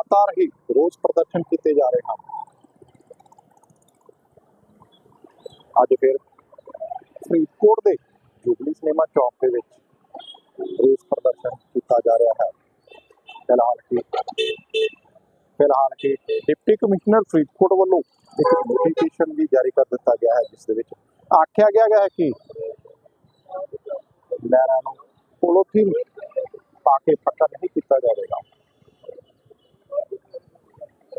ਲਗਾਤਾਰ ਹੀ ਰੋਸ ਪ੍ਰਦਰਸ਼ਨ ਕੀਤੇ ਜਾ ਰਹੇ ਹਨ। ਅੱਜ ਫਿਰ ਫਰੀਦਕੋਟ ਦੇ ਜੁਬਲੀ ਸਿਨੇਮਾ ਚੌਕ ਦੇ ਵਿੱਚ ਰੋਸ ਪ੍ਰਦਰਸ਼ਨ ਕੀਤਾ ਜਾ ਰਿਹਾ ਹੈ। ਫਿਲਹਾਲ ਕਿ ਫਿਲਹਾਲ ਕਿ ਡਿਪਟੀ ਕਮਿਸ਼ਨਰ ਫਰੀਦਕੋਟ ਵੱਲੋਂ ਇੱਕ ਨੋਟੀਫਿਕੇਸ਼ਨ ਵੀ ਜਾਰੀ ਕਰ ਦਿੱਤਾ ਗਿਆ ਹੈ, ਜਿਸ ਦੇ ਵਿੱਚ ਆਖਿਆ ਗਿਆ ਹੈ ਕਿ ਲਹਿਰਾਂ ਨੂੰ ਪੋਲੋਥੀਨ ਪਾ ਕੇ ਪੱਕਾ ਨਹੀਂ ਕੀਤਾ ਜਾਵੇਗਾ।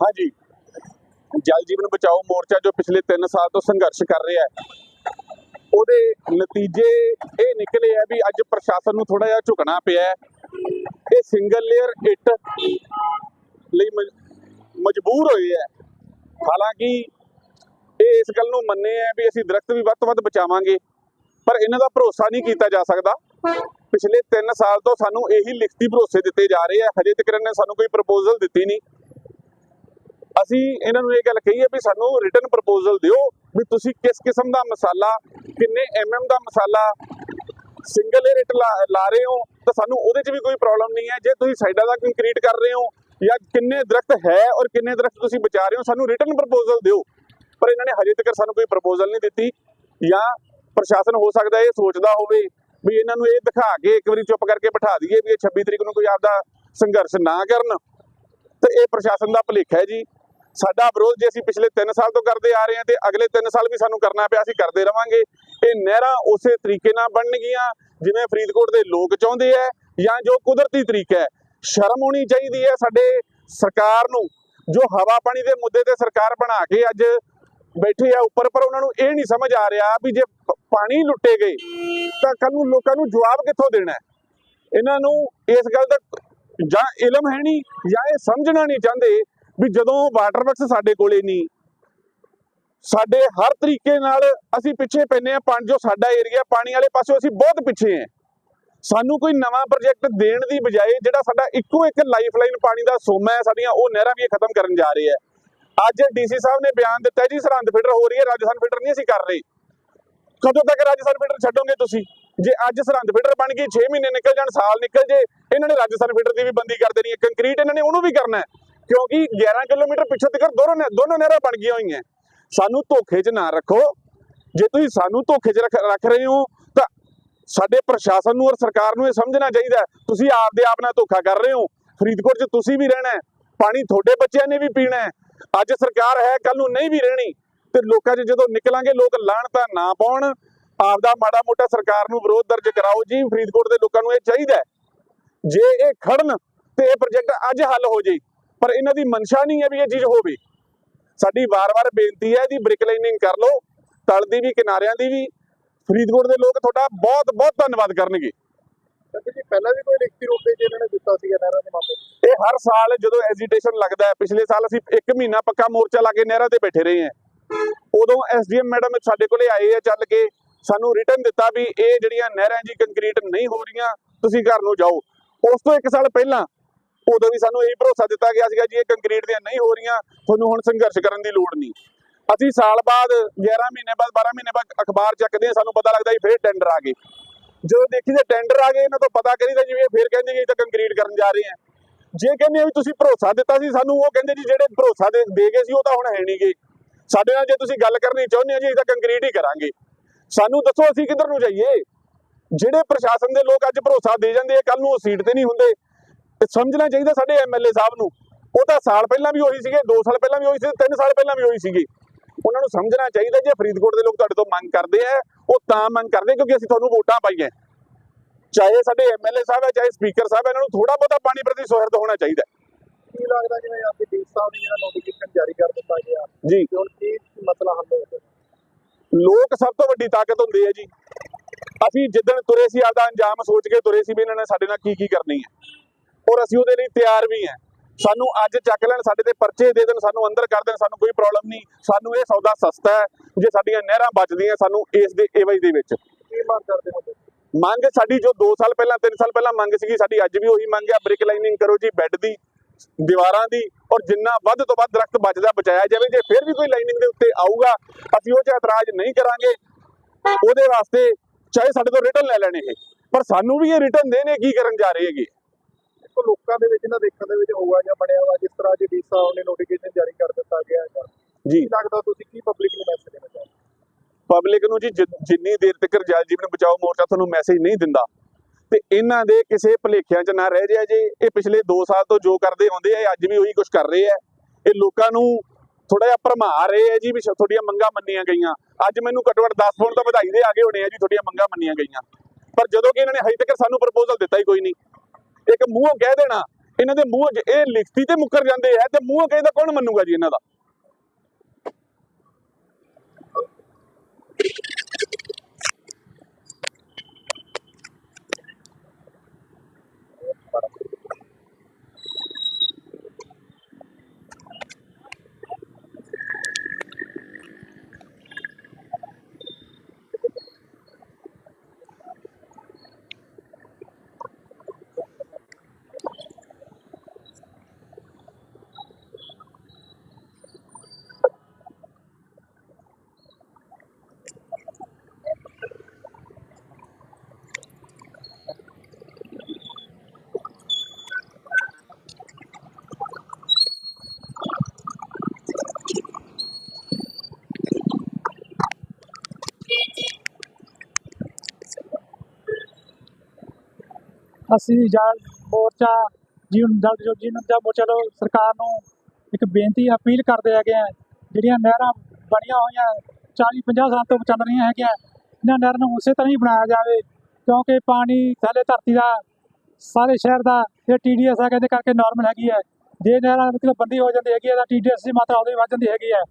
ਹਾਂਜੀ। ਜਲ ਜੀਵਨ ਬਚਾਓ ਮੋਰਚਾ ਜੋ ਪਿਛਲੇ 3 ਸਾਲ ਤੋਂ ਸੰਘਰਸ਼ ਕਰ ਰਿਹਾ ਹੈ, ਉਹਦੇ ਨਤੀਜੇ ਇਹ ਨਿਕਲੇ ਆ ਵੀ ਅੱਜ ਪ੍ਰਸ਼ਾਸਨ ਨੂੰ ਥੋੜਾ ਜਿਹਾ ਝੁਕਣਾ ਪਿਆ ਹੈ। ਸਿੰਗਲ ਲੇਅਰ ਇੱਟ ਲਈ ਮਜਬੂਰ ਹੋਏ ਹੈ। ਹਾਲਾਂਕਿ ਇਹ ਇਸ ਗੱਲ ਨੂੰ ਮੰਨੇ ਆ ਵੀ ਅਸੀਂ ਦਰਖਤ ਵੀ ਵੱਧ ਤੋਂ ਵੱਧ ਬਚਾਵਾਂਗੇ, ਪਰ ਇਹਨਾਂ ਦਾ ਭਰੋਸਾ ਨਹੀਂ ਕੀਤਾ ਜਾ ਸਕਦਾ। ਪਿਛਲੇ 3 ਸਾਲ ਤੋਂ ਸਾਨੂੰ ਇਹੀ ਲਿਖਤੀ ਭਰੋਸੇ ਦਿੱਤੇ ਜਾ ਰਹੇ ਆ ਹਜੇ ਤੱਕ ਇਹਨਾਂ ਨੇ ਸਾਨੂੰ ਕੋਈ ਪ੍ਰਪੋਜ਼ਲ ਦਿੱਤੀ ਨਹੀਂ। ਅਸੀਂ ਇਹਨਾਂ ਨੂੰ ਇਹ ਗੱਲ ਕਹੀ ਹੈ ਵੀ ਸਾਨੂੰ ਰਿਟਨ ਪ੍ਰਪੋਜ਼ਲ ਦਿਓ ਵੀ ਤੁਸੀਂ ਕਿਸ ਕਿਸਮ ਦਾ ਮਸਾਲਾ, ਕਿੰਨੇ ਐਮਐਮ ਦਾ ਮਸਾਲਾ ਸਿੰਗਲ ਰੇਟ ਲਾ ਰਹੇ ਹੋ ਤਾਂ ਸਾਨੂੰ ਉਹਦੇ 'ਚ ਵੀ ਕੋਈ ਪ੍ਰੋਬਲਮ ਨਹੀਂ ਹੈ। ਜੇ ਤੁਸੀਂ ਸਾਈਡਾਂ ਦਾ ਕੰਕਰੀਟ ਕਰ ਰਹੇ ਹੋ ਜਾਂ ਕਿੰਨੇ ਦਰਖਤ ਹੈ ਔਰ ਕਿੰਨੇ ਦਰਖਤ ਤੁਸੀਂ ਬਚਾ ਰਹੇ ਹੋ, ਸਾਨੂੰ ਰਿਟਰਨ ਪ੍ਰਪੋਜ਼ਲ ਦਿਓ। ਪਰ ਇਹਨਾਂ ਨੇ ਹਜੇ ਤੱਕ ਸਾਨੂੰ ਕੋਈ ਪ੍ਰਪੋਜ਼ਲ ਨਹੀਂ ਦਿੱਤੀ ਜਾਂ ਪ੍ਰਸ਼ਾਸਨ ਹੋ ਸਕਦਾ ਇਹ ਸੋਚਦਾ ਹੋਵੇ ਵੀ ਇਹਨਾਂ ਨੂੰ ਇਹ ਦਿਖਾ ਕੇ ਇੱਕ ਵਾਰੀ ਚੁੱਪ ਕਰਕੇ ਬਿਠਾ ਦਈਏ ਵੀ ਇਹ 26 ਤਰੀਕ ਨੂੰ ਕੋਈ ਆਪਦਾ ਸੰਘਰਸ਼ ਨਾ ਕਰਨ। ਤੇ ਇਹ ਪ੍ਰਸ਼ਾਸਨ ਦਾ ਭੁਲੇਖਾ ਹੈ ਜੀ। ਸਾਡਾ ਵਿਰੋਧ ਜੇ ਅਸੀਂ ਪਿਛਲੇ 3 ਸਾਲ ਤੋਂ ਕਰਦੇ ਆ ਰਹੇ ਹਾਂ ਤੇ ਅਗਲੇ 3 ਸਾਲ ਵੀ ਸਾਨੂੰ ਕਰਨਾ ਪਿਆ, ਅਸੀਂ ਕਰਦੇ ਰਵਾਂਗੇ। ਇਹ ਨਹਿਰਾਂ ਉਸੇ ਤਰੀਕੇ ਨਾਲ ਬਣਨਗੀਆਂ। ਜਿਵੇਂ ਫਰੀਦਕੋਟ ਦੇ ਲੋਕ ਚਾਹੁੰਦੇ ਆ ਜਾਂ ਜੋ ਕੁਦਰਤੀ ਤਰੀਕਾ ਹੈ, ਸ਼ਰਮ ਹੋਣੀ ਚਾਹੀਦੀ ਹੈ ਸਾਡੇ ਸਰਕਾਰ ਨੂੰ, ਜੋ ਹਵਾ ਪਾਣੀ ਦੇ ਮੁੱਦੇ ਤੇ ਸਰਕਾਰ ਬਣਾ ਕੇ ਅੱਜ ਬੈਠੇ ਆ ਉੱਪਰ, ਪਰ ਉਹਨਾਂ ਨੂੰ ਇਹ ਨਹੀਂ ਸਮਝ ਆ ਰਿਹਾ ਵੀ ਜੇ ਪਾਣੀ ਲੁੱਟੇ ਗਏ, ਤਾਂ ਕੱਲ ਨੂੰ ਲੋਕਾਂ ਨੂੰ ਜਵਾਬ ਕਿੱਥੋਂ ਦੇਣਾ ਹੈ? ਇਹਨਾਂ ਨੂੰ ਇਸ ਗੱਲ ਦਾ ਜਾਂ ਇਲਮ ਹੈ ਨਹੀਂ ਜਾਂ ਇਹ ਸਮਝਣਾ ਨਹੀਂ ਚਾਹੁੰਦੇ ਵੀ ਜਦੋਂ ਵਾਟਰ ਵਰਕਸ ਸਾਡੇ ਕੋਲੇ ਨਹੀਂ ਸਾਡੇ ਹਰ ਤਰੀਕੇ ਨਾਲ ਅਸੀਂ ਪਿੱਛੇ ਪੈਨੇ ਆ ਪਾਣੀ ਜੋ ਸਾਡਾ ਏਰੀਆ ਪਾਣੀ ਵਾਲੇ ਪਾਸੇ ਅਸੀਂ ਬਹੁਤ ਪਿੱਛੇ ਆ ਸਾਨੂੰ ਕੋਈ ਨਵਾਂ ਪ੍ਰੋਜੈਕਟ ਦੇਣ ਦੀ ਬਜਾਏ ਜਿਹੜਾ ਸਾਡਾ ਇੱਕੋ ਇੱਕ ਲਾਈਫਲਾਈਨ ਪਾਣੀ ਦਾ ਸੋਮਾ ਹੈ, ਸਾਡੀਆਂ ਉਹ ਨਹਿਰਾਂ ਵੀ ਖਤਮ ਕਰਨ ਜਾ ਰਹੇ ਆ ਅੱਜ ਡੀਸੀ ਸਾਹਿਬ ਨੇ ਬਿਆਨ ਦਿੱਤਾ ਜੀ, ਸਰਹੰਦ ਫਿਲਟਰ ਹੋ ਰਹੀ ਹੈ, ਰਾਜਸਥਾਨ ਫਿਲਟਰ ਨਹੀਂ ਅਸੀਂ ਕਰ ਰਹੇ। ਕਦੋਂ ਤੱਕ ਰਾਜਸਥਾਨ ਫਿਲਟਰ ਛੱਡੋਗੇ ਤੁਸੀਂ? ਜੇ ਅੱਜ ਸਰਹੰਦ ਫਿਲਟਰ ਬਣ ਗਈ 6 ਮਹੀਨੇ ਨਿਕਲ ਜਾਣ, ਸਾਲ ਨਿਕਲ ਜੇ, ਇਹਨਾਂ ਨੇ ਰਾਜਸਥਾਨ ਫਿਲਟਰ ਦੀ ਵੀ ਬੰਦੀ ਕਰ ਦੇਣੀ ਹੈ, ਕੰਕਰੀਟ ਇਹਨਾਂ ਨੇ ਉਹਨੂੰ ਵੀ ਕਰਨਾ ਹੈ। ਕਿਉਂਕਿ 11 ਕਿਲੋਮੀਟਰ ਪਿੱਛੋਂ ਤੱਕ ਦੋਨੋਂ ਦੋਨੋਂ ਨਹਿਰਾਂ ਬਣ ਗਈਆਂ ਹੋਈਆਂ। ਸਾਨੂੰ ਧੋਖੇ 'ਚ ਨਾ ਰੱਖੋ। ਜੇ ਤੁਸੀਂ ਸਾਨੂੰ ਧੋਖੇ 'ਚ ਰੱਖ ਰੱਖ ਰਹੇ ਹੋ, ਤਾਂ ਸਾਡੇ ਪ੍ਰਸ਼ਾਸਨ ਨੂੰ ਔਰ ਸਰਕਾਰ ਨੂੰ ਇਹ ਸਮਝਣਾ ਚਾਹੀਦਾ ਤੁਸੀਂ ਆਪਦੇ ਆਪ ਨਾਲ ਧੋਖਾ ਕਰ ਰਹੇ ਹੋ। ਫਰੀਦਕੋਟ 'ਚ ਤੁਸੀਂ ਵੀ ਰਹਿਣਾ ਹੈ। ਪਾਣੀ ਤੁਹਾਡੇ ਬੱਚਿਆਂ ਨੇ ਵੀ ਪੀਣਾ ਹੈ। ਅੱਜ ਸਰਕਾਰ ਹੈ ਕੱਲ ਨੂੰ ਨਹੀਂ ਵੀ ਰਹਿਣੀ। ਤੇ ਲੋਕਾਂ 'ਚ ਜਦੋਂ ਨਿਕਲਾਂਗੇ, ਲੋਕ ਲਾਣ ਤਾਂ ਨਾ ਪਾਉਣ। ਆਪਦਾ ਮਾੜਾ ਮੋਟਾ ਸਰਕਾਰ ਨੂੰ ਵਿਰੋਧ ਦਰਜ ਕਰਾਓ ਜੀ। ਫਰੀਦਕੋਟ ਦੇ ਲੋਕਾਂ ਨੂੰ ਇਹ ਚਾਹੀਦਾ ਜੇ ਇਹ ਖੜਨ ਤੇ ਇਹ ਪ੍ਰੋਜੈਕਟ ਅੱਜ ਹੱਲ ਹੋ ਜੇ, ਪਰ ਇਹਨਾਂ ਦੀ ਮਨਸ਼ਾ ਨਹੀਂ ਹੈ ਵੀ ਇਹ ਚੀਜ਼ ਹੋਵੇ। ਸਾਡੀ ਵਾਰ-ਵਾਰ ਬੇਨਤੀ ਹੈ ਇਹਦੀ ਬ੍ਰਿਕ ਲਾਈਨਿੰਗ ਕਰ ਲਓ ਤਲ ਦੀ ਵੀ ਕਿਨਾਰਿਆਂ ਦੀ ਵੀ। ਫਰੀਦਕੋਟ ਦੇ ਲੋਕ ਤੁਹਾਡਾ ਬਹੁਤ ਬਹੁਤ ਧੰਨਵਾਦ ਕਰਨਗੇ। ਕਿਉਂਕਿ ਜੀ ਪਹਿਲਾਂ ਵੀ ਕੋਈ ਲਿਖਤੀ ਰੂਪ ਦੇ ਇਹਨਾਂ ਨੇ ਦਿੱਤਾ ਸੀ ਨਹਿਰਾਂ ਦੇ ਮਾਪੇ ਇਹ ਹਰ ਸਾਲ ਜਦੋਂ ਐਜੀਟੇਸ਼ਨ ਲੱਗਦਾ ਹੈ ਪਿਛਲੇ ਸਾਲ ਅਸੀਂ 1 ਮਹੀਨਾ ਪੱਕਾ ਮੋਰਚਾ ਲਾ ਕੇ ਨਹਿਰਾਂ ਤੇ ਬੈਠੇ ਰਹੇ ਹਾਂ। ਉਦੋਂ ਐਸਡੀਐਮ ਮੈਡਮ ਸਾਡੇ ਕੋਲੇ ਆਏ ਆ ਚੱਲ ਕੇ ਸਾਨੂੰ ਰਿਟਰਨ ਦਿੱਤਾ ਵੀ ਇਹ ਜਿਹੜੀਆਂ ਨਹਿਰਾਂ ਜੀ ਕੰਕਰੀਟ ਨਹੀਂ ਹੋ ਰਹੀਆਂ ਤੁਸੀਂ ਘਰ ਨੂੰ ਜਾਓ। ਉਸ ਤੋਂ 1 ਸਾਲ ਪਹਿਲਾਂ ਉਦੋਂ ਵੀ ਸਾਨੂੰ ਇਹੀ ਭਰੋਸਾ ਦਿੱਤਾ ਗਿਆ ਸੀਗਾ ਜੀ, ਇਹ ਕੰਕਰੀਟ ਦੀਆਂ ਨਹੀਂ ਹੋ ਰਹੀਆਂ, ਤੁਹਾਨੂੰ ਹੁਣ ਸੰਘਰਸ਼ ਕਰਨ ਦੀ ਲੋੜ ਨਹੀਂ। ਅਸੀਂ ਸਾਲ ਬਾਅਦ 11 ਮਹੀਨੇ ਬਾਅਦ 12 ਮਹੀਨੇ ਬਾਅਦ ਅਖਬਾਰ ਚੱਕਦੇ ਹਾਂ, ਸਾਨੂੰ ਪਤਾ ਲੱਗਦਾ ਜੀ, ਫੇਰ ਟੈਂਡਰ ਆ ਗਏ। ਜਦੋਂ ਦੇਖੀ ਤੇ ਟੈਂਡਰ ਆ ਗਏ, ਇਹਨਾਂ ਤੋਂ ਪਤਾ ਕਰੀਦਾ ਜਿਵੇਂ ਫੇਰ ਕਹਿੰਦੇ ਜੀ, ਇਹ ਤਾਂ ਕੰਕਰੀਟ ਕਰਨ ਜਾ ਰਹੇ ਆ। ਜੇ ਕਹਿੰਦੇ ਵੀ ਤੁਸੀਂ ਭਰੋਸਾ ਦਿੱਤਾ ਸੀ, ਸਾਨੂੰ ਉਹ ਕਹਿੰਦੇ ਜੀ, ਜਿਹੜੇ ਭਰੋਸਾ ਦੇ ਦੇ ਗਏ ਸੀ, ਉਹ ਤਾਂ ਹੁਣ ਹੈ ਨਹੀਂਗੇ ਸਾਡੇ ਨਾਲ ਜੇ ਤੁਸੀਂ ਗੱਲ ਕਰਨੀ ਚਾਹੁੰਦੇ ਹੋ ਜੀ, ਅਸੀਂ ਤਾਂ ਕੰਕਰੀਟ ਹੀ ਕਰਾਂਗੇ। ਸਾਨੂੰ ਦੱਸੋ, ਅਸੀਂ ਕਿੱਧਰ ਨੂੰ ਜਾਈਏ? ਜਿਹੜੇ ਪ੍ਰਸ਼ਾਸਨ ਦੇ ਲੋਕ ਅੱਜ ਭਰੋਸਾ ਦੇ ਜਾਂਦੇ ਆ ਕੱਲ ਨੂੰ ਉਹ ਸੀਟ ਤੇ ਨਹੀਂ ਹੁੰਦੇ। ਤੇ ਸਮਝਣਾ ਚਾਹੀਦਾ ਸਾਡੇ ਐਮਐਲਏ ਸਾਹਿਬ ਨੂੰ। ਉਹ ਤਾਂ ਸਾਲ ਪਹਿਲਾਂ ਵੀ ਉਹੀ ਸੀਗੇ 2 ਸਾਲ ਪਹਿਲਾਂ ਵੀ ਉਹੀ ਸੀ 3 ਸਾਲ ਪਹਿਲਾਂ ਵੀ ਉਹੀ ਸੀਗੇ। ਉਹਨਾਂ ਨੂੰ ਸਮਝਣਾ ਚਾਹੀਦਾ ਜੇ ਫਰੀਦਕੋਟ ਦੇ ਲੋਕ ਤੁਹਾਡੇ ਤੋਂ ਮੰਗ ਕਰਦੇ ਆ ਉਹ ਤਾਂ ਮੰਗ ਕਰਦੇ ਕਿਉਂਕਿ ਅਸੀਂ ਤੁਹਾਨੂੰ ਵੋਟਾਂ ਪਾਈਆਂ। ਚਾਹੇ ਸਾਡੇ ਐਮਐਲਏ ਸਾਹਿਬ ਹੈ ਚਾਹੇ ਸਪੀਕਰ ਸਾਹਿਬ ਹੈ ਇਹਨਾਂ ਨੂੰ ਥੋੜਾ ਬਹੁਤਾ ਪਾਣੀ ਪ੍ਰਤੀ ਸੁਹਿਰਦ ਹੋਣਾ ਚਾਹੀਦਾ। ਕੀ ਲੱਗਦਾ ਜਿਵੇਂ ਆਪਕੇ ਡੀ ਸਾਹਿਬ ਨੇ ਜਿਹੜਾ ਨੋਟੀਫਿਕੇਸ਼ਨ ਜਾਰੀ ਕਰ ਦਿੱਤਾ ਗਿਆ ਜੀ। ਹੁਣ ਕੀ ਮਸਲਾ ਹੱਲ ਹੋ ਗਿਆ ਲੋਕ ਸਭ ਤੋਂ ਵੱਡੀ ਤਾਕਤ ਹੁੰਦੇ ਆ ਜੀ। ਅਸੀਂ ਜਿੱਦਣ ਤੁਰੇ ਸੀ ਆਪਦਾ ਅੰਜਾਮ ਸੋਚ ਕੇ ਤੁਰੇ ਸੀ ਵੀ ਇਹਨਾਂ ਨੇ ਸਾਡੇ ਨਾਲ ਕੀ ਕੀ ਕਰਨੀ ਹੈ। ਔਰ ਅਸੀਂ ਉਹਦੇ ਲਈ ਤਿਆਰ ਵੀ ਹਾਂ। ਸਾਨੂੰ ਅੱਜ ਚੱਕ ਲੈਣ ਸਾਡੇ ਤੇ ਪਰਚੇ ਦੇ ਦੇਣ ਸਾਨੂੰ ਅੰਦਰ ਕਰ ਦੇਣ ਸਾਨੂੰ ਕੋਈ ਪ੍ਰੋਬਲਮ ਨਹੀਂ। ਸਾਨੂੰ ਇਹ ਸੌਦਾ ਸਸਤਾ ਹੈ। ਜੇ ਸਾਡੀਆਂ ਨਹਿਰਾਂ ਬਚਦੀਆਂ ਸਾਨੂੰ ਇਸ ਦੇ ਏਵਜ ਦੇ ਵਿੱਚ। ਕੀ ਮੰਗ ਕਰਦੇ ਹੋ? ਮੰਗ ਸਾਡੀ ਜੋ 2 ਸਾਲ ਪਹਿਲਾਂ 3 ਸਾਲ ਪਹਿਲਾਂ ਮੰਗ ਸੀਗੀ ਸਾਡੀ ਅੱਜ ਵੀ ਉਹੀ ਮੰਗ ਹੈ। ਬ੍ਰਿਕ ਲਾਈਨਿੰਗ ਕਰੋ ਜੀ ਬੈੱਡ ਦੀ ਦੀਵਾਰਾਂ ਦੀ ਔਰ ਜਿੰਨਾ ਵੱਧ ਤੋਂ ਵੱਧ ਦਰਖਤ ਬਚਦਾ ਬਚਾਇਆ ਜਾਵੇ। ਜੇ ਫਿਰ ਵੀ ਕੋਈ ਲਾਈਨਿੰਗ ਦੇ ਉੱਤੇ ਆਊਗਾ ਅਸੀਂ ਉਹ 'ਚ ਇਤਰਾਜ਼ ਨਹੀਂ ਕਰਾਂਗੇ। ਉਹਦੇ ਵਾਸਤੇ ਚਾਹੇ ਸਾਡੇ ਤੋਂ ਰਿਟਰਨ ਲੈ ਲੈਣ ਇਹ। ਪਰ ਸਾਨੂੰ ਵੀ ਇਹ ਰਿਟਰਨ ਦੇਣੇ ਕੀ ਕਰਨ ਜਾ ਰਹੇ ਹੈਗੇ। ਦੇਖੋ ਲੋਕਾਂ ਦੇ ਵਿੱਚ ਨਾ ਦੇਖਣ ਦੇ ਵਿੱਚ ਹੋਇਆ ਜਾਂ ਬਣਿਆ ਵਾ ਜਿਸ ਤਰ੍ਹਾਂ ਜੀ ਡੀ ਸਾਹਿਬ ਨੇ ਨੋਟੀਫਿਕੇਸ਼ਨ ਜਾਰੀ ਕਰ ਦਿੱਤਾ ਗਿਆ ਹੈਗਾ। ਜੀ। ਕੀ ਲੱਗਦਾ ਤੁਸੀਂ ਕੀ ਪਬਲਿਕ ਨੂੰ ਮੈਸੇਜ ਦੇਣਾ ਚਾਹੁੰਦੇ ਪਬਲਿਕ ਨੂੰ ਜੀ ਜਿੰਨੀ ਦੇਰ ਤੱਕ ਜਲ ਜੀਵਨ ਬਚਾਓ ਮੋਰਚਾ ਤੁਹਾਨੂੰ ਮੈਸੇਜ ਨਹੀਂ ਦਿੰਦਾ ਤੇ ਇਹਨਾਂ ਦੇ ਕਿਸੇ ਭਲੇਖਿਆਂ 'ਚ ਨਾ ਰਹਿ ਜਾਏ ਜੇ। ਇਹ ਪਿਛਲੇ 2 ਸਾਲ ਤੋਂ ਜੋ ਕਰਦੇ ਹੁੰਦੇ ਆ ਅੱਜ ਵੀ ਉਹੀ ਕੁਝ ਕਰ ਰਹੇ ਆ। ਇਹ ਲੋਕਾਂ ਨੂੰ ਥੋੜਾ ਜਿਹਾ ਭਰਮਾ ਰਹੇ ਆ ਜੀ ਵੀ ਤੁਹਾਡੀਆਂ ਮੰਗਾਂ ਮੰਨੀਆਂ ਗਈਆਂ। ਅੱਜ ਮੈਨੂੰ ਘੱਟੋ ਘੱਟ 10 ਫੋਨ ਤਾਂ ਵਧਾਈ ਦੇ ਆ ਗਏ ਹੋਣੇ ਆ ਜੀ ਤੁਹਾਡੀਆਂ ਮੰਗਾਂ ਮੰਨੀਆਂ ਗਈਆਂ। ਪਰ ਜਦੋਂ ਕਿ ਇਹਨਾਂ ਨੇ ਹਜੇ ਤੱਕ ਸਾਨੂੰ ਪ੍ਰਪੋਜ਼ਲ ਦਿੱਤਾ ਹੀ ਕੋਈ ਨਹੀਂ। ਇੱਕ ਮੂੰਹੋਂ ਕਹਿ ਦੇਣਾ, ਇਹਨਾਂ ਦੇ ਮੂੰਹ 'ਚ ਇਹ ਲਿਖਤੀ ਤੇ ਮੁੱਕਰ ਜਾਂਦੇ ਆ, ਤੇ ਮੂੰਹੋਂ ਕਹਿੰਦਾ ਕੌਣ ਮੰਨੂਗਾ ਜੀ ਇਹਨਾਂ ਦਾ? ਅਸੀਂ ਜਲ ਮੋਰਚਾ ਜੀਵਨ ਜਲ ਜੋ ਜੀਵਨ ਦਾ ਮੋਰਚਾ ਲੋ ਸਰਕਾਰ ਨੂੰ ਇੱਕ ਬੇਨਤੀ, ਅਪੀਲ ਕਰਦੇ ਹੈਗੇ ਆ, ਜਿਹੜੀਆਂ ਨਹਿਰਾਂ ਬਣੀਆਂ ਹੋਈਆਂ 40 50 ਸਾਲ ਤੋਂ ਚੱਲ ਰਹੀਆਂ ਹੈਗੀਆਂ, ਇਹਨਾਂ ਨਹਿਰਾਂ ਨੂੰ ਉਸੇ ਤਰ੍ਹਾਂ ਹੀ ਬਣਾਇਆ ਜਾਵੇ, ਕਿਉਂਕਿ ਪਾਣੀ ਥੱਲੇ ਧਰਤੀ ਦਾ, ਸਾਰੇ ਸ਼ਹਿਰ ਦਾ, ਇਹ ਟੀਡੀਐਸ ਆ ਕਹਿੰਦੇ ਕਰਕੇ ਨਾਰਮਲ ਹੈਗੀ ਹੈ। ਜੇ ਨਹਿਰਾਂ ਮਤਲਬ ਬੰਦੀ ਹੋ ਜਾਂਦੀ ਹੈਗੀ ਹੈ, ਤਾਂ ਟੀਡੀਐਸ ਦੀ ਮਾਤਰਾ ਉਦੋਂ ਵੱਧ ਜਾਂਦੀ ਹੈਗੀ ਹੈ।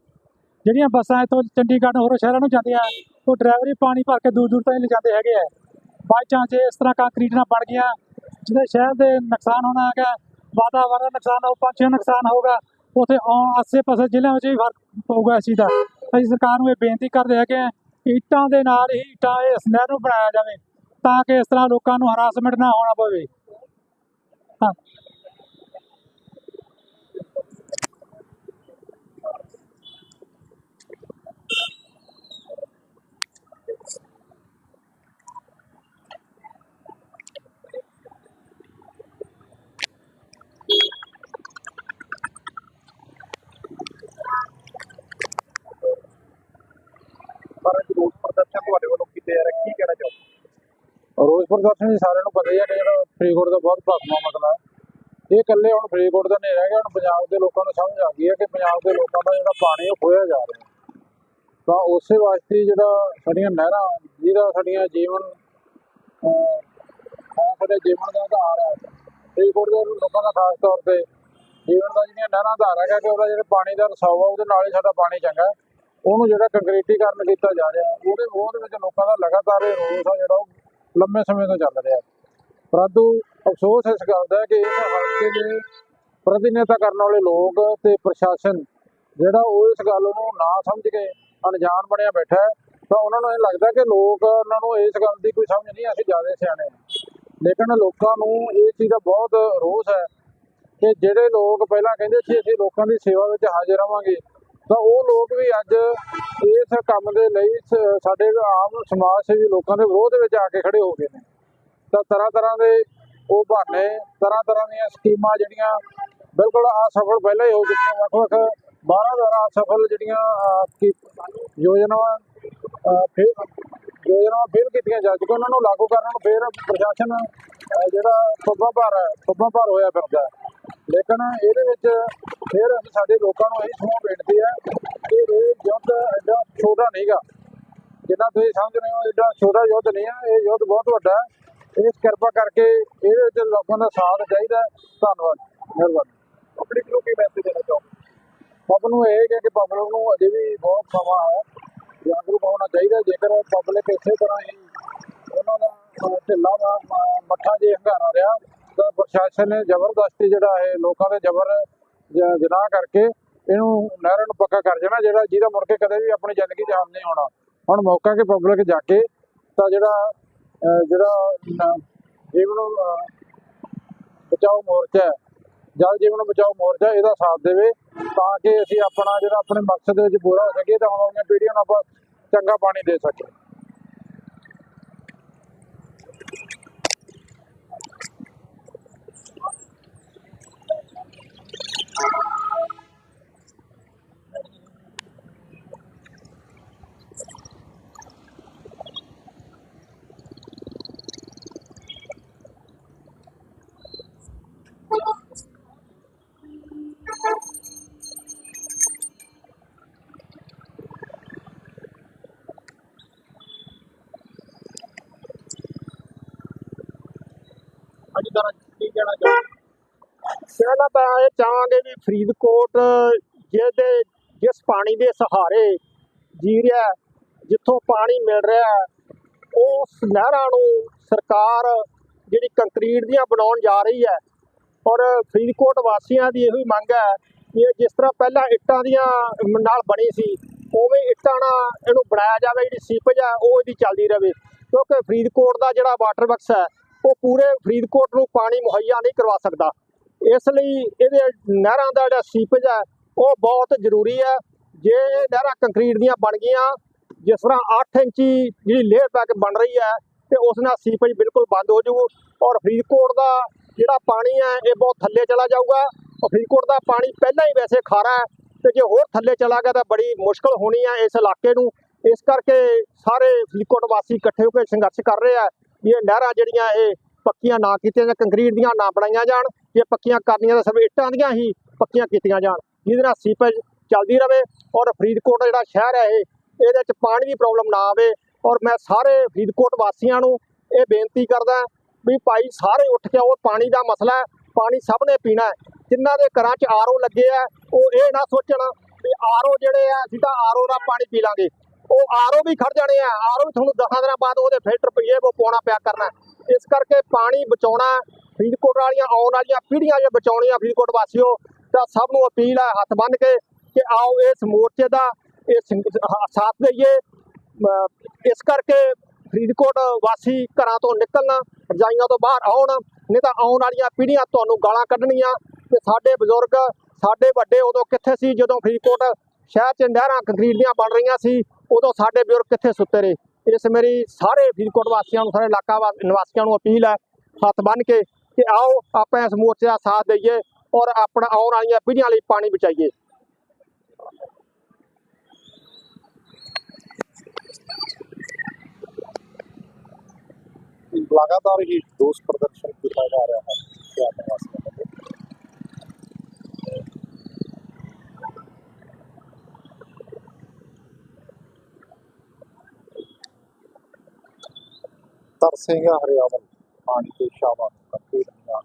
ਜਿਹੜੀਆਂ ਬੱਸਾਂ ਇੱਥੋਂ ਚੰਡੀਗੜ੍ਹ ਹੋਰ ਸ਼ਹਿਰਾਂ ਨੂੰ ਜਾਂਦੀਆਂ, ਉਹ ਡਰਾਈਵਰ ਹੀ ਪਾਣੀ ਭਰ ਕੇ ਦੂਰ ਦੂਰ ਤਾਈਂ ਲਿਜਾਂਦੇ ਹੈਗੇ ਆ ਬਾਈ ਚਾਂਸ ਜੇ ਇਸ ਤਰ੍ਹਾਂ ਕੰਕਰੀਟ ਨਾਲ ਬਣ ਗਿਆ ਜਿਹਦੇ ਸ਼ਹਿਰ ਦੇ ਨੁਕਸਾਨ ਹੋਣਾ ਹੈਗਾ, ਵਾਤਾਵਰਨ ਦਾ ਨੁਕਸਾਨ ਹੋ ਪੰਛੀਆਂ ਦਾ ਨੁਕਸਾਨ ਹੋਊਗਾ, ਉਥੇ ਆਸੇ ਪਾਸੇ ਜ਼ਿਲ੍ਹਿਆਂ ਵਿੱਚ ਵੀ ਫ਼ਰਕ ਪਊਗਾ ਇਸ ਚੀਜ਼ ਦਾ। ਅਸੀਂ ਸਰਕਾਰ ਨੂੰ ਇਹ ਬੇਨਤੀ ਕਰਦੇ ਹੈਗੇ ਹਾਂ ਕਿ ਇੱਟਾਂ ਦੇ ਨਾਲ ਹੀ ਇੱਟਾਂ ਇਸ ਨਹਿਰ ਨੂੰ ਬਣਾਇਆ ਜਾਵੇ, ਤਾਂ ਕਿ ਇਸ ਤਰ੍ਹਾਂ ਲੋਕਾਂ ਨੂੰ ਹਰਾਸਮੈਂਟ ਨਾ ਹੋਣਾ ਪਵੇ। ਹਾਂ ਪਰ ਅੱਜ ਰੋਸ ਪ੍ਰਦਰਸ਼ਨ ਤੁਹਾਡੇ ਵੱਲੋਂ ਕੀਤੇ ਜਾ ਰਹੇ? ਕੀ ਕਹਿਣਾ ਚਾਹੋਗੇ? ਰੋਜ਼ ਪ੍ਰਦਰਸ਼ਨ ਜੀ ਸਾਰਿਆਂ ਨੂੰ ਪਤਾ ਹੀ ਹੈ ਕਿ ਜਿਹੜਾ ਫਰੀਦਕੋਟ ਦਾ ਬਹੁਤ ਭਾਗਮਾ ਮਸਲਾ ਹੈ। ਇਹ ਇਕੱਲੇ ਹੁਣ ਫਰੀਦਕੋਟ ਦਾ ਨਹੀਂ ਰਹਿ ਗਿਆ ਹੁਣ ਪੰਜਾਬ ਦੇ ਲੋਕਾਂ ਨੂੰ ਸਮਝ ਆ ਗਈ ਹੈ ਕਿ ਪੰਜਾਬ ਦੇ ਲੋਕਾਂ ਦਾ ਜਿਹੜਾ ਪਾਣੀ ਉਹ ਖੋਇਆ ਜਾ ਰਿਹਾ ਤਾਂ ਉਸੇ ਵਾਸਤੇ ਜਿਹੜਾ ਸਾਡੀਆਂ ਨਹਿਰਾਂ ਜਿਹਦਾ ਸਾਡੀਆਂ ਜੀਵਨ ਅਹ, ਸਾਡੇ ਜੀਵਨ ਦਾ ਆਧਾਰ ਹੈ। ਫਰੀਦਕੋਟ ਦੇ ਲੋਕਾਂ ਦਾ ਖਾਸ ਤੌਰ ਤੇ ਜੀਵਨ ਦਾ ਜਿਹੜੀਆਂ ਨਹਿਰਾਂ ਦਾ ਆਧਾਰ ਹੈਗਾ ਕਿ ਉਹਦਾ ਜਿਹੜਾ ਪਾਣੀ ਦਾ ਰਸਾਵ ਆ ਉਹਦੇ ਨਾਲ ਹੀ ਸਾਡਾ ਪਾਣੀ ਚੰਗਾ ਉਹਨੂੰ ਜਿਹੜਾ ਕੰਕਰੀਟੀਕਰਨ ਕੀਤਾ ਜਾ ਰਿਹਾ, ਉਹਦੇ ਉਹਦੇ ਵਿੱਚ ਲੋਕਾਂ ਦਾ ਲਗਾਤਾਰ ਇਹ ਰੋਸ ਆ ਜਿਹੜਾ ਉਹ ਲੰਮੇ ਸਮੇਂ ਤੋਂ ਚੱਲ ਰਿਹਾ। ਪਰੰਤੂ ਅਫਸੋਸ ਇਸ ਗੱਲ ਦਾ ਹੈ ਕਿ ਇਸ ਹਲਕੇ ਦੇ ਪ੍ਰਤੀਨਿਧਤਾ ਕਰਨ ਵਾਲੇ ਲੋਕ ਤੇ ਪ੍ਰਸ਼ਾਸਨ ਜਿਹੜਾ ਉਹ ਇਸ ਗੱਲ ਨੂੰ ਨਾ ਸਮਝ ਕੇ ਅਣਜਾਣ ਬਣਿਆ ਬੈਠਾ ਹੈ, ਤਾਂ ਉਹਨਾਂ ਨੂੰ ਇਹ ਲੱਗਦਾ ਕਿ ਲੋਕ ਉਹਨਾਂ ਨੂੰ ਇਸ ਗੱਲ ਦੀ ਕੋਈ ਸਮਝ ਨਹੀਂ, ਅਸੀਂ ਜ਼ਿਆਦਾ ਸਿਆਣੇ ਲੇਕਿਨ ਲੋਕਾਂ ਨੂੰ ਇਹ ਚੀਜ਼ ਦਾ ਬਹੁਤ ਰੋਸ ਹੈ ਕਿ ਜਿਹੜੇ ਲੋਕ ਪਹਿਲਾਂ ਕਹਿੰਦੇ ਸੀ, ਅਸੀਂ ਲੋਕਾਂ ਦੀ ਸੇਵਾ ਵਿੱਚ ਹਾਜ਼ਰ ਰਵਾਂਗੇ ਤਾਂ ਉਹ ਲੋਕ ਵੀ ਅੱਜ ਇਸ ਕੰਮ ਦੇ ਲਈ ਸ- ਸਾਡੇ ਆਮ ਸਮਾਜ ਸੇਵੀ ਲੋਕਾਂ ਦੇ ਵਿਰੋਧ ਵਿੱਚ ਆ ਕੇ ਖੜੇ ਹੋ ਗਏ ਨੇ। ਤਾਂ ਤਰ੍ਹਾਂ ਤਰ੍ਹਾਂ ਦੇ ਉਹ ਬਹਾਨੇ ਤਰ੍ਹਾਂ ਤਰ੍ਹਾਂ ਦੀਆਂ ਸਕੀਮਾਂ ਜਿਹੜੀਆਂ ਬਿਲਕੁਲ ਅਸਫਲ ਪਹਿਲਾਂ ਹੀ ਹੋ ਚੁੱਕੀਆਂ ਵੱਖ ਵੱਖ ਬਾਰਾਂ ਦੁਆਰਾ ਅਸਫਲ ਜਿਹੜੀਆਂ ਯੋਜਨਾਵਾਂ ਅਹ, ਫਿਰ ਯੋਜਨਾਵਾਂ ਫੇਲ ਕੀਤੀਆਂ ਜਾ ਚੁੱਕੀਆਂ ਉਹਨਾਂ ਨੂੰ ਲਾਗੂ ਕਰਨ ਨੂੰ ਫਿਰ ਪ੍ਰਸ਼ਾਸਨ ਜਿਹੜਾ ਪੱਬਾਂ ਭਾਰ ਹੈ ਪੱਬਾਂ ਭਾਰ ਹੋਇਆ ਫਿਰਦਾ। ਲੇਕਿਨ ਇਹਦੇ ਵਿੱਚ ਫਿਰ ਸਾਡੇ ਲੋਕਾਂ ਨੂੰ ਇਹ ਸਮੂਹ ਬੇਨਤੀ ਹੈ ਕਿ ਇਹ ਯੁੱਧ ਐਡਾ ਛੋਟਾ ਨਹੀਂਗਾ। ਜਿੰਨਾ ਤੁਸੀਂ ਸਮਝ ਰਹੇ ਹੋ ਐਡਾ ਛੋਟਾ ਯੁੱਧ ਨਹੀਂ ਹੈ ਇਹ ਯੁੱਧ ਬਹੁਤ ਵੱਡਾ ਹੈ। ਇਸ ਕਿਰਪਾ ਕਰਕੇ ਇਹਦੇ ਵਿੱਚ ਲੋਕਾਂ ਦਾ ਸਾਥ ਚਾਹੀਦਾ ਹੈ। ਧੰਨਵਾਦ। ਮਿਹਰਬਾਨੀ। ਪਬਲਿਕ ਨੂੰ ਕੀ ਮੈਸੇਜ ਦੇਣਾ ਚਾਹੋਗੇ। ਪਬਲਿਕ ਨੂੰ ਇਹ ਹੈ ਕਿ ਪਬਲਿਕ ਨੂੰ ਅਜੇ ਵੀ ਬਹੁਤ ਸਮਾਂ ਹੈ ਜਾਗਰੂਕ ਹੋਣਾ ਚਾਹੀਦਾ ਜੇਕਰ ਪਬਲਿਕ ਇਸੇ ਤਰ੍ਹਾਂ ਹੀ ਉਹਨਾਂ ਦਾ ਢਿੱਲਾ ਮੱਠਾ ਜੇ ਹੰਗਾਰਾ ਰਿਹਾ ਤਾਂ ਪ੍ਰਸ਼ਾਸਨ ਨੇ ਜ਼ਬਰਦਸਤੀ ਜਿਹੜਾ ਇਹ ਲੋਕਾਂ ਦੇ ਜ਼ਬਰ ਜਨਾਹ ਕਰਕੇ ਇਹਨੂੰ ਨਹਿਰਾਂ ਨੂੰ ਪੱਕਾ ਕਰ ਜਾਣਾ ਜਿਹੜਾ ਜਿਹਦਾ ਮੁੜ ਕੇ ਕਦੇ ਵੀ ਆਪਣੀ ਜ਼ਿੰਦਗੀ 'ਚ ਹੱਲ ਨਹੀਂ ਹੋਣਾ। ਹੁਣ ਮੌਕਾ ਕਿ ਪਬਲਿਕ ਜਾ ਕੇ ਤਾਂ ਜਿਹੜਾ ਅਹ, ਜਿਹੜਾ ਜੀਵਨ ਬਚਾਓ ਮੋਰਚਾ ਜਲ ਜੀਵਨ ਬਚਾਓ ਮੋਰਚਾ ਇਹਦਾ ਸਾਥ ਦੇਵੇ ਤਾਂ ਕਿ ਅਸੀਂ ਆਪਣਾ ਜਿਹੜਾ ਆਪਣੇ ਮਕਸਦ ਵਿੱਚ ਪੂਰਾ ਹੋ ਸਕੀਏ ਤਾਂ ਆਉਣ ਵਾਲੀਆਂ ਪੀੜ੍ਹੀਆਂ ਨੂੰ ਆਪਾਂ ਚੰਗਾ ਪਾਣੀ ਦੇ ਸਕੀਏ ਕਰਨਾ ਕੀ ਕਹਿਣਾ ਚਾਹੁੰਦੇ। ਕਹਿਣਾ ਤਾਂ ਇਹ ਚਾਹਾਂਗੇ ਵੀ ਫਰੀਦਕੋਟ, ਜਿਹਦੇ, ਜਿਸ ਪਾਣੀ ਦੇ ਸਹਾਰੇ ਜੀ ਰਿਹਾ ਜਿੱਥੋਂ ਪਾਣੀ ਮਿਲ ਰਿਹਾ ਉਸ ਨਹਿਰਾਂ ਨੂੰ ਸਰਕਾਰ ਜਿਹੜੀ ਕੰਕਰੀਟ ਦੀਆਂ ਬਣਾਉਣ ਜਾ ਰਹੀ ਹੈ। ਔਰ ਫਰੀਦਕੋਟ ਵਾਸੀਆਂ ਦੀ ਇਹੋ ਹੀ ਮੰਗ ਹੈ ਕਿ ਇਹ ਜਿਸ ਤਰ੍ਹਾਂ ਪਹਿਲਾਂ ਇੱਟਾਂ ਦੀਆਂ ਨਾਲ ਬਣੀ ਸੀ, ਉਵੇਂ ਇੱਟਾਂ ਨਾਲ ਇਹਨੂੰ ਬਣਾਇਆ ਜਾਵੇ, ਜਿਹੜੀ ਸੀਪੇਜ ਹੈ, ਉਹ ਇਹਦੀ ਚੱਲਦੀ ਰਹੇ। ਕਿਉਂਕਿ ਫਰੀਦਕੋਟ ਦਾ ਜਿਹੜਾ ਵਾਟਰ ਬਕਸ ਹੈ ਉਹ ਪੂਰੇ ਫਰੀਦਕੋਟ ਨੂੰ ਪਾਣੀ ਮੁਹੱਈਆ ਨਹੀਂ ਕਰਵਾ ਸਕਦਾ। ਇਸ ਲਈ ਇਹਦੇ ਨਹਿਰਾਂ ਦਾ ਜਿਹੜਾ ਸੀਪੇਜ ਹੈ, ਉਹ ਬਹੁਤ ਜ਼ਰੂਰੀ ਹੈ। ਜੇ ਇਹ ਨਹਿਰਾਂ ਕੰਕਰੀਟ ਦੀਆਂ ਬਣ ਗਈਆਂ, ਜਿਸ ਤਰ੍ਹਾਂ 8 ਇੰਚੀ ਜਿਹੜੀ ਲੇਅਰ ਪੈਕ ਬਣ ਰਹੀ ਹੈ, ਤੇ ਉਸ ਨਾਲ ਸੀਪੇਜ ਬਿਲਕੁਲ ਬੰਦ ਹੋ ਜਾਊ। ਔਰ ਫਰੀਦਕੋਟ ਦਾ ਜਿਹੜਾ ਪਾਣੀ ਹੈ, ਇਹ ਬਹੁਤ ਥੱਲੇ ਚਲਾ ਜਾਊਗਾ। ਔਰ ਫਰੀਦਕੋਟ ਦਾ ਪਾਣੀ ਪਹਿਲਾਂ ਹੀ ਵੈਸੇ ਖਾਰਾ ਹੈ, ਤੇ ਜੇ ਹੋਰ ਥੱਲੇ ਚਲਾ ਗਿਆ ਤਾਂ ਬੜੀ ਮੁਸ਼ਕਲ ਹੋਣੀ ਹੈ ਇਸ ਇਲਾਕੇ ਨੂੰ। ਇਸ ਕਰਕੇ ਸਾਰੇ ਫਰੀਦਕੋਟ ਵਾਸੀ ਇਕੱਠੇ ਹੋ ਕੇ ਸੰਘਰਸ਼ ਕਰ ਰਹੇ ਆ, ਵੀ ਇਹ ਨਹਿਰਾਂ ਜਿਹੜੀਆਂ, ਇਹ ਪੱਕੀਆਂ ਨਾ ਕੀਤੀਆਂ ਜਾਂ ਕੰਕਰੀਟ ਦੀਆਂ ਨਾ ਬਣਾਈਆਂ ਜਾਣ, ਜੇ ਪੱਕੀਆਂ ਕਰਨੀਆਂ ਤਾਂ ਸਿਰਫ ਇੱਟਾਂ ਦੀਆਂ ਹੀ ਪੱਕੀਆਂ ਕੀਤੀਆਂ ਜਾਣ, ਜਿਹਦੇ ਨਾਲ ਸੀਪੇਜ ਚੱਲਦੀ ਰਵੇ ਔਰ ਫਰੀਦਕੋਟ ਜਿਹੜਾ ਸ਼ਹਿਰ ਹੈ ਇਹ, ਇਹਦੇ ਵਿੱਚ ਪਾਣੀ ਦੀ ਪ੍ਰੋਬਲਮ ਨਾ ਆਵੇ ਔਰ ਮੈਂ ਸਾਰੇ ਫਰੀਦਕੋਟ ਵਾਸੀਆਂ ਨੂੰ ਇਹ ਬੇਨਤੀ ਕਰਦਾ ਵੀ ਭਾਈ ਸਾਰੇ ਉੱਠ ਕੇ ਉਹ ਪਾਣੀ ਦਾ ਮਸਲਾ ਹੈ, ਪਾਣੀ ਸਭ ਨੇ ਪੀਣਾ ਹੈ, ਜਿਨ੍ਹਾਂ ਦੇ ਘਰਾਂ 'ਚ ਆਰਓ ਲੱਗੇ ਆ, ਉਹ ਇਹ ਨਾ ਸੋਚਣ ਵੀ ਆਰਓ ਜਿਹੜੇ ਆ, ਅਸੀਂ ਤਾਂ ਆਰਓ ਦਾ ਪਾਣੀ ਪੀ ਲਾਂਗੇ, ਉਹ ਆਰਓ ਵੀ ਖੜ ਜਾਣੇ ਆ ਆਰਓ ਵੀ ਤੁਹਾਨੂੰ 10 ਦਿਨਾਂ ਬਾਅਦ ਉਹਦੇ ਫਿਲਟਰ ਪਈਏ ਉਹ ਪਾਉਣਾ ਪਿਆ ਕਰਨਾ ਇਸ ਕਰਕੇ ਪਾਣੀ ਬਚਾਉਣਾ, ਫਰੀਦਕੋਟ ਵਾਲੀਆਂ ਆਉਣ ਵਾਲੀਆਂ ਪੀੜ੍ਹੀਆਂ ਜੇ ਬਚਾਉਣੀਆਂ ਫਰੀਦਕੋਟ ਵਾਸੀਓ, ਤਾਂ ਸਭ ਨੂੰ ਅਪੀਲ ਹੈ ਹੱਥ ਬੰਨ੍ਹ ਕੇ ਕਿ ਆਓ ਇਸ ਮੋਰਚੇ ਦਾ ਇਹ ਸਾਥ ਦਈਏ। ਇਸ ਕਰਕੇ ਫਰੀਦਕੋਟ ਵਾਸੀ ਘਰਾਂ ਤੋਂ ਨਿਕਲਣ, ਰਜਾਈਆਂ ਤੋਂ ਬਾਹਰ ਆਉਣ, ਨਹੀਂ ਤਾਂ ਆਉਣ ਵਾਲੀਆਂ ਪੀੜ੍ਹੀਆਂ ਤੁਹਾਨੂੰ ਗਾਲਾਂ ਕੱਢਣੀਆਂ। ਤੇ ਸਾਡੇ ਬਜ਼ੁਰਗ, ਸਾਡੇ ਵੱਡੇ ਉਦੋਂ ਕਿੱਥੇ ਸੀ ਜਦੋਂ ਫਰੀਦਕੋਟ ਸ਼ਹਿਰ 'ਚ ਨਹਿਰਾਂ ਕੰਕਰੀਟ ਦੀਆਂ ਬਣ ਰਹੀਆਂ ਸੀ, ਉਦੋਂ ਸਾਡੇ ਬਜ਼ੁਰਗ ਕਿੱਥੇ ਸੁੱਤੇ ਰਹੇ? ਇਸ ਮੇਰੀ ਸਾਰੇ ਫਰੀਦਕੋਟ ਵਾਸੀਆਂ ਨੂੰ, ਸਾਰੇ ਇਲਾਕਾ ਨਿਵਾਸੀਆਂ ਨੂੰ ਅਪੀਲ ਹੈ, ਹੱਥ ਬੰਨ੍ਹ ਕੇ ਕਿ ਆਓ, ਆਪਾਂ ਇਸ ਮੋਰਚੇ ਦਾ ਸਾਥ ਦਈਏ ਔਰ ਆਪਣਾ ਆਉਣ ਵਾਲੀਆਂ ਪੀੜ੍ਹੀਆਂ ਲਈ ਪਾਣੀ ਬਚਾਈਏ। ਲਗਾਤਾਰ ਹੀ ਦੋਸ਼ ਪ੍ਰਦਰਸ਼ਨ ਕੀਤਾ ਜਾ ਰਿਹਾ ਹੈ। ਤਰਸੇਗਾ ਹਰਿਆਵਲ ਪਾਣੀ ਤੇ ਸ਼ਾਵਾਂ ਕਰਕੇ ਕੱਪੇ ਦੀਆਂ